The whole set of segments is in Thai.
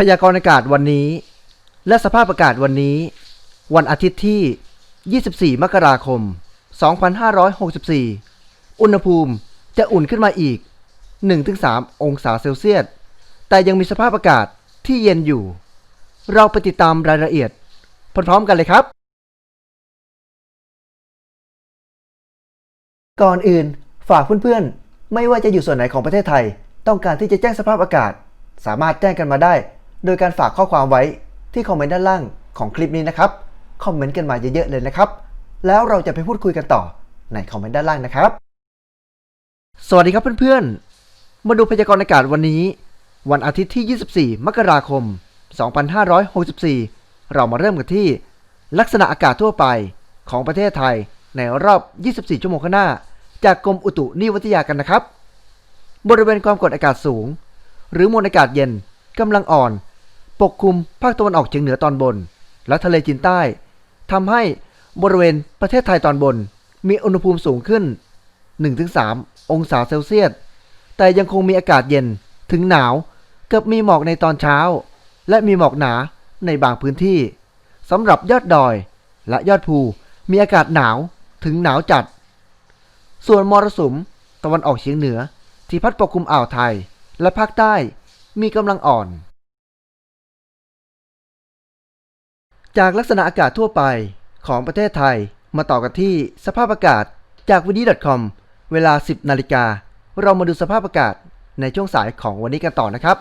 พยากรณ์อากาศวันนี้ และสภาพอากาศวันนี้ วันอาทิตย์ที่ 24 มกราคม 2564 อุณหภูมิจะอุ่นขึ้นมาอีก 1-3 องศาเซลเซียส แต่ยังมีสภาพอากาศที่เย็นอยู่ เราไปติดตามรายละเอียด พร้อมๆกันเลยครับ ก่อนอื่นฝากเพื่อนๆ ไม่ว่าจะอยู่ส่วนไหนของประเทศไทย ต้องการที่จะแจ้งสภาพอากาศสามารถแจ้งกันมาได้ โดยการฝากข้อความไว้ที่คอมเมนต์ด้านล่างของคลิปนี้นะครับ คอมเมนต์กันมาเยอะๆเลยนะครับ แล้วเราจะไปพูดคุยกันต่อในคอมเมนต์ด้านล่างนะครับ สวัสดีครับเพื่อนๆ มาดูพยากรณ์อากาศวันนี้ วันอาทิตย์ที่ 24 มกราคม 2564 เรามาเริ่มกันที่ ลักษณะอากาศทั่วไปของประเทศไทยในรอบ 24 ชั่วโมงข้างหน้า จากกรมอุตุนิยมวิทยากันนะครับ บริเวณความกดอากาศสูง หรือมวลอากาศเย็น กำลังอ่อน ปกคลุมภาคตะวันออกเฉียงเหนือตอนบน และทะเลจีนใต้ทำให้บริเวณประเทศไทยตอนบน มีอุณหภูมิสูงขึ้น 1-3 องศาเซลเซียส แต่ยังคงมีอากาศเย็นถึงหนาวกับมีหมอกในตอนเช้า และมีหมอกหนาในบางพื้นที่สำหรับยอดดอยและยอดภูมีอากาศหนาวถึงหนาวจัด ส่วนมรสุมตะวันออกเฉียงเหนือ ที่พัดปกคลุมอ่าวไทยและภาคใต้ มีกำลังอ่อน จากลักษณะอากาศทั่วไปของประเทศไทยมาต่อกันที่สภาพอากาศจากวิดี .com เวลา 10 นาฬิกา เรามาดูสภาพอากาศในช่วงสายของวันนี้กันต่อนะครับ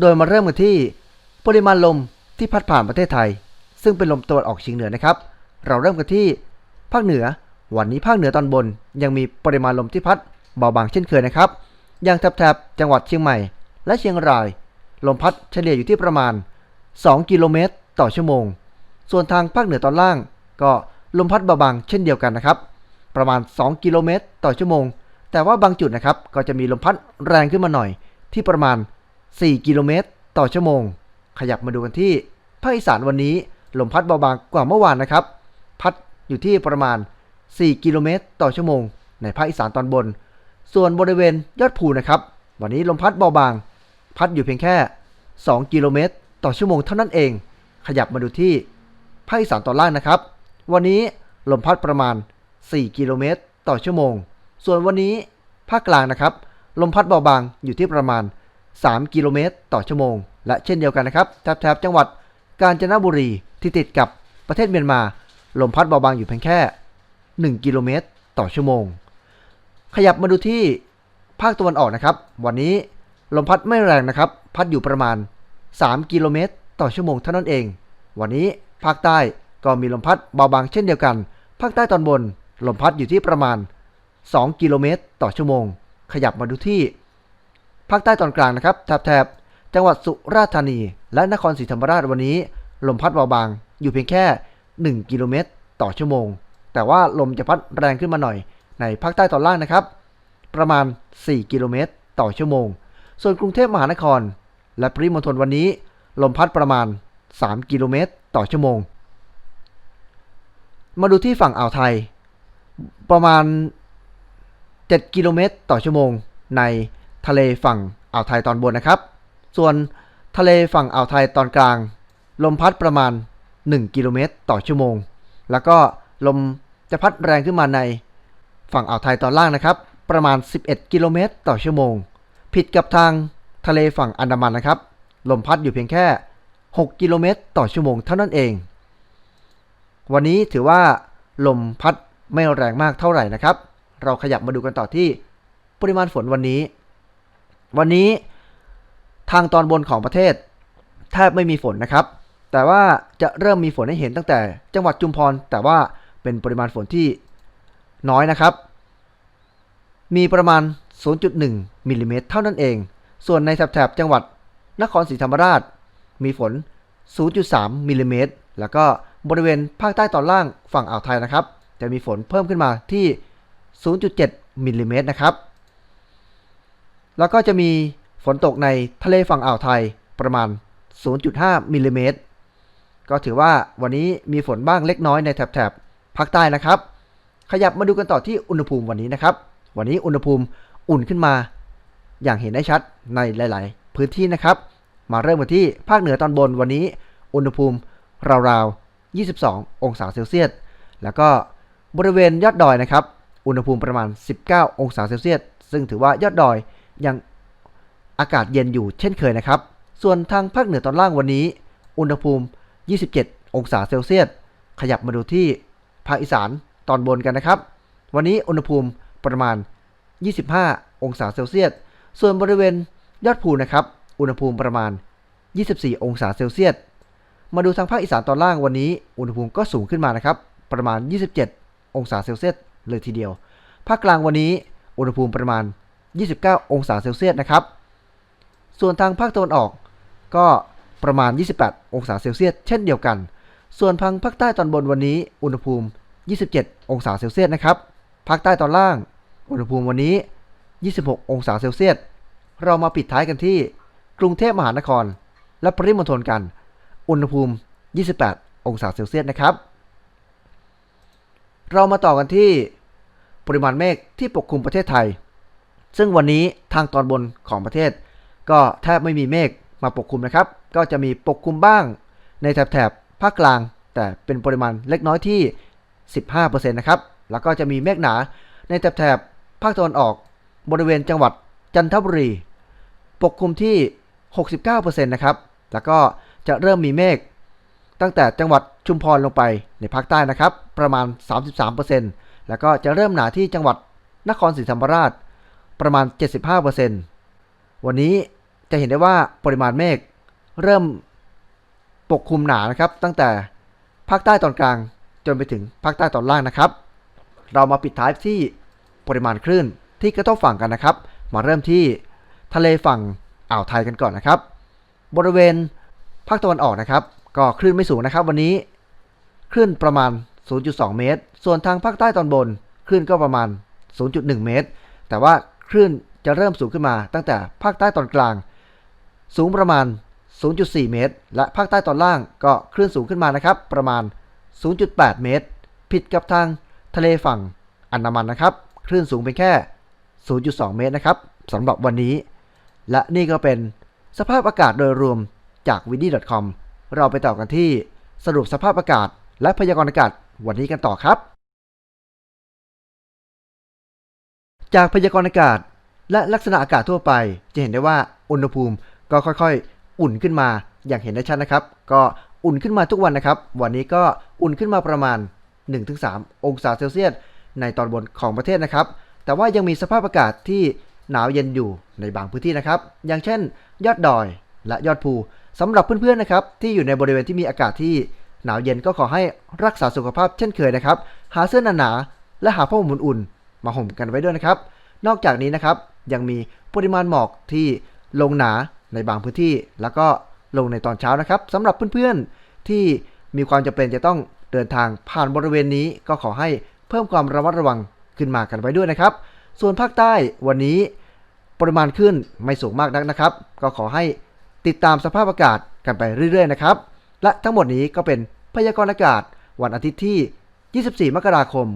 โดยมาเริ่มกันที่ ปริมาณลมที่พัดผ่านประเทศไทย ซึ่งเป็นลมตะวันออกเฉียงเหนือนะครับ เราเริ่มกันที่ภาคเหนือ วันนี้ภาคเหนือตอนบน ยังมีปริมาณลมที่พัดเบาบางเช่นเคยนะครับ อย่างแถบจังหวัดเชียงใหม่ และเชียงราย ลมพัดเฉลี่ยอยู่ที่ประมาณ 2 กิโลเมตร ต่อชั่วโมง ส่วนทางภาคเหนือตอนล่าง ก็ลมพัดเบาบางเช่นเดียวกันนะครับ ประมาณ 2 กิโลเมตร ต่อชั่วโมง แต่ว่าบางจุดนะครับ ก็จะมีลมพัดแรงขึ้นมาหน่อย ที่ประมาณ 4 กิโลเมตร ต่อชั่วโมง ขยับมาดูกันที่ภาคอีสานวันนี้ ลมพัดเบาบางกว่าเมื่อวานนะครับ พัดอยู่ที่ประมาณ 4 กิโลเมตร ต่อชั่วโมง ในภาคอีสานตอนบน ส่วนบริเวณยอดภูนะครับ วันนี้ลมพัดเบาบาง พัดอยู่เพียงแค่ 2 กิโลเมตร ต่อชั่วโมงเท่านั้นเอง ขยับมาดูที่ภาคอีสานตอนล่างนะครับ วันนี้ลมพัดประมาณ 4 กิโลเมตร ต่อชั่วโมง ส่วนวันนี้ภาคกลางนะครับ ลมพัดเบาบางอยู่ที่ประมาณ 3 กิโลเมตร ต่อชั่วโมง และเช่นเดียวกันนะครับแถบจังหวัดกาญจนบุรีที่ติดกับประเทศเมียนมา ลมพัดเบาบางอยู่เพียงแค่ 1 กิโลเมตร ต่อชั่วโมง ขยับมาดูที่ภาคตะวันออกนะครับ วันนี้ ลมพัดไม่แรงนะครับ พัดอยู่ประมาณ 3 กิโลเมตร ต่อชั่วโมงเท่านั้นเอง วันนี้ภาคใต้ก็มีลมพัดเบาบางเช่นเดียวกัน ภาคใต้ตอนบน ลมพัดอยู่ที่ประมาณ 2 กิโลเมตร ต่อชั่วโมง ขยับมาดูที่ ภาคใต้ตอนกลางนะครับแถบจังหวัดสุราษฎร์ธานี และนครศรีธรรมราชวันนี้ ลมพัดเบาบาง อยู่เพียงแค่ 1 กิโลเมตร ต่อชั่วโมง แต่ว่าลมจะพัดแรงขึ้นมาหน่อย ในภาคใต้ตอนล่างนะครับ ประมาณ 4 กิโลเมตร ต่อชั่วโมง ส่วนกรุงเทพมหานคร และปริมณฑลวันนี้ ลมพัดประมาณ 3 กิโลเมตร ต่อชั่วโมง มาดูที่ฝั่งอ่าวไทย ประมาณ 7 กิโลเมตร ต่อชั่วโมง ในทะเลฝั่งอ่าวไทยตอนบนนะครับ ส่วนทะเลฝั่งอ่าวไทยตอนกลาง ลมพัดประมาณ 1 กิโลเมตร ต่อชั่วโมง แล้วก็ลมจะพัดแรงขึ้นมาในฝั่งอ่าวไทยตอนล่างนะครับ ประมาณ 11 กิโลเมตร ต่อชั่วโมง ผิดกับทางทะเลฝั่งอันดามันนะครับ ลมพัดอยู่เพียงแค่ 6 กิโลเมตรต่อชั่วโมงเท่านั้นเอง วันนี้ถือว่าลมพัดไม่แรงมากเท่าไหร่นะครับ เราขยับมาดูกันต่อที่ปริมาณฝนวันนี้ วันนี้ทางตอนบนของประเทศแทบไม่มีฝนนะครับ แต่ว่าจะเริ่มมีฝนให้เห็นตั้งแต่จังหวัดจุมพร แต่ว่าเป็นปริมาณฝนที่น้อยนะครับ มีประมาณ 0.1 มิลลิเมตรเท่านั้นเอง ส่วนในแถบจังหวัดนครศรีธรรมราช มีฝน 0.3มิลลิเมตรแล้วก็บริเวณภาคใต้ตอนล่างฝั่งอ่าวไทยนะครับ จะมีฝนเพิ่มขึ้นมาที่ 0.7มิลลิเมตรนะครับ แล้วก็จะมีฝนตกในทะเลฝั่งอ่าวไทยประมาณ 0.5มิลลิเมตรก็ถือว่าวันนี้มีฝนบ้างเล็กน้อยในแถบภาคใต้นะครับ ขยับมาดูกันต่อที่อุณหภูมิวันนี้นะครับ วันนี้อุณหภูมิอุ่นขึ้นมา อย่างเห็นได้ชัดในหลาย ๆ พื้นที่นะครับ มาเริ่มกันที่ภาคเหนือตอนบนวันนี้ อุณหภูมิราวๆ 22 องศาเซลเซียส แล้วก็บริเวณยอดดอยนะครับ อุณหภูมิประมาณ 19 องศาเซลเซียส ซึ่งถือว่ายอดดอยยังอากาศเย็นอยู่เช่นเคยนะครับ ส่วนทางภาคเหนือตอนล่างวันนี้ อุณหภูมิ 27 องศาเซลเซียส ขยับมาดูที่ภาคอีสานตอนบนกันนะครับ วันนี้อุณหภูมิประมาณ 25 องศาเซลเซียส ส่วนบริเวณยอดภูนะครับ อุณหภูมิประมาณ 24 องศาเซลเซียส มาดูทางภาคอีสานตอนล่างวันนี้ อุณหภูมิก็สูงขึ้นมานะครับ ประมาณ 27 องศาเซลเซียสเลยทีเดียว ภาคกลางวันนี้ อุณหภูมิประมาณ 29 องศาเซลเซียสนะครับ ส่วนทางภาคตะวันออกก็ประมาณ 28 องศาเซลเซียสเช่นเดียวกัน ส่วนทางภาคใต้ตอนบนวันนี้ อุณหภูมิ 27 องศาเซลเซียสนะครับ ภาคใต้ตอนล่าง อุณหภูมิวันนี้ 26 องศาเซลเซียส เรามาปิดท้ายกันที่กรุงเทพมหานคร และปริมณฑลกัน อุณหภูมิ 28 องศาเซลเซียสนะครับ เรามาต่อกันที่ปริมาณเมฆที่ปกคลุมประเทศไทย ซึ่งวันนี้ทางตอนบนของประเทศ ก็แทบไม่มีเมฆมาปกคลุมนะครับ ก็จะมีปกคลุมบ้างในแถบแถบภาคกลาง แต่เป็นปริมาณเล็กน้อยที่ 15%นะครับ แล้วก็จะมีเมฆหนาในแถบแถบภาคตะวันออก บริเวณจังหวัดจันทบุรี ปกคลุมที่ 69%นะครับ แล้วก็จะเริ่มมีเมฆตั้งแต่จังหวัดชุมพรลงไปในภาคใต้นะครับ ประมาณ 33%แล้วก็จะเริ่มหนาที่จังหวัดนครศรีธรรมราชประมาณ 75%วันนี้จะเห็นได้ว่าปริมาณเมฆเริ่มปกคลุมหนานะครับ ตั้งแต่ภาคใต้ตอนกลางจนไปถึงภาคใต้ตอนล่างนะครับ เรามาปิดท้ายที่ปริมาณคลื่น ที่กระทบฝั่งกันนะครับ มาเริ่มที่ทะเลฝั่งอ่าวไทยกันก่อนนะครับ บริเวณภาคตะวันออกนะครับ ก็คลื่นไม่สูงนะครับ วันนี้คลื่นประมาณ 0.2 เมตร ส่วนทางภาคใต้ตอนบนคลื่นก็ประมาณ 0.1 เมตร แต่ว่าคลื่นจะเริ่มสูงขึ้นมาตั้งแต่ภาคใต้ตอนกลาง สูงประมาณ 0.4 เมตร และภาคใต้ตอนล่างก็คลื่นสูงขึ้นมานะครับ ประมาณ 0.8 เมตร ผิดกับทางทะเลฝั่งอันดามันนะครับ คลื่นสูงเป็นแค่ 0.2 เมตรนะครับสำหรับวันนี้ และนี่ก็เป็นสภาพอากาศโดยรวมจาก w i d y c o m เราไปต่อกันที่สรุปสภาพอากาศ และพยากรณ์อากาศวันนี้กันต่อครับ จากพยากรณ์อากาศและลักษณะอากาศทั่วไป จะเห็นได้ว่าอุณหภูมิก็ค่อยๆ อุ่นขึ้นมาอย่างเห็นได้ชัดนะครับ ก็อุ่นขึ้นมาทุกวันนะครับ วันนี้ก็อุ่นขึ้นมาประมาณ 1-3 องศาเซลเซียสในตอนบนของประเทศนะครับ แต่ว่ายังมีสภาพอากาศที่หนาวเย็นอยู่ในบางพื้นที่นะครับ อย่างเช่น ยอดดอยและยอดภูสำหรับเพื่อนๆนะครับที่อยู่ในบริเวณที่มีอากาศที่หนาวเย็นก็ขอให้รักษาสุขภาพเช่นเคยนะครับ หาเสื้อหนาๆและหาผ้าห่มอุ่นๆมาห่มกันไว้ด้วยนะครับ นอกจากนี้นะครับยังมีปริมาณหมอกที่ลงหนาในบางพื้นที่ แล้วก็ลงในตอนเช้านะครับสำหรับเพื่อนๆที่มีความจำเป็นจะต้องเดินทางผ่านบริเวณนี้ก็ขอให้เพิ่มความระมัดระวัง ขึ้นมากันไว้ด้วยนะครับ ส่วนภาคใต้วันนี้ปริมาณขึ้นไม่สูงมากนักนะครับ ก็ขอให้ติดตามสภาพอากาศกันไปเรื่อยๆนะครับ และทั้งหมดนี้ก็เป็นพยากรณ์อากาศวันอาทิตย์ที่ 24 มกราคม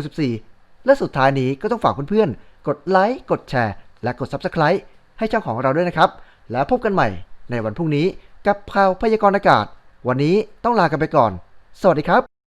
2564 และสุดท้ายนี้ก็ต้องฝากเพื่อนๆ กดไลค์ กดแชร์ และกด Subscribe ให้ช่องของเราด้วยนะครับ แล้วพบกันใหม่ในวันพรุ่งนี้กับข่าวพยากรณ์อากาศ วันนี้ต้องลากันไปก่อน สวัสดีครับ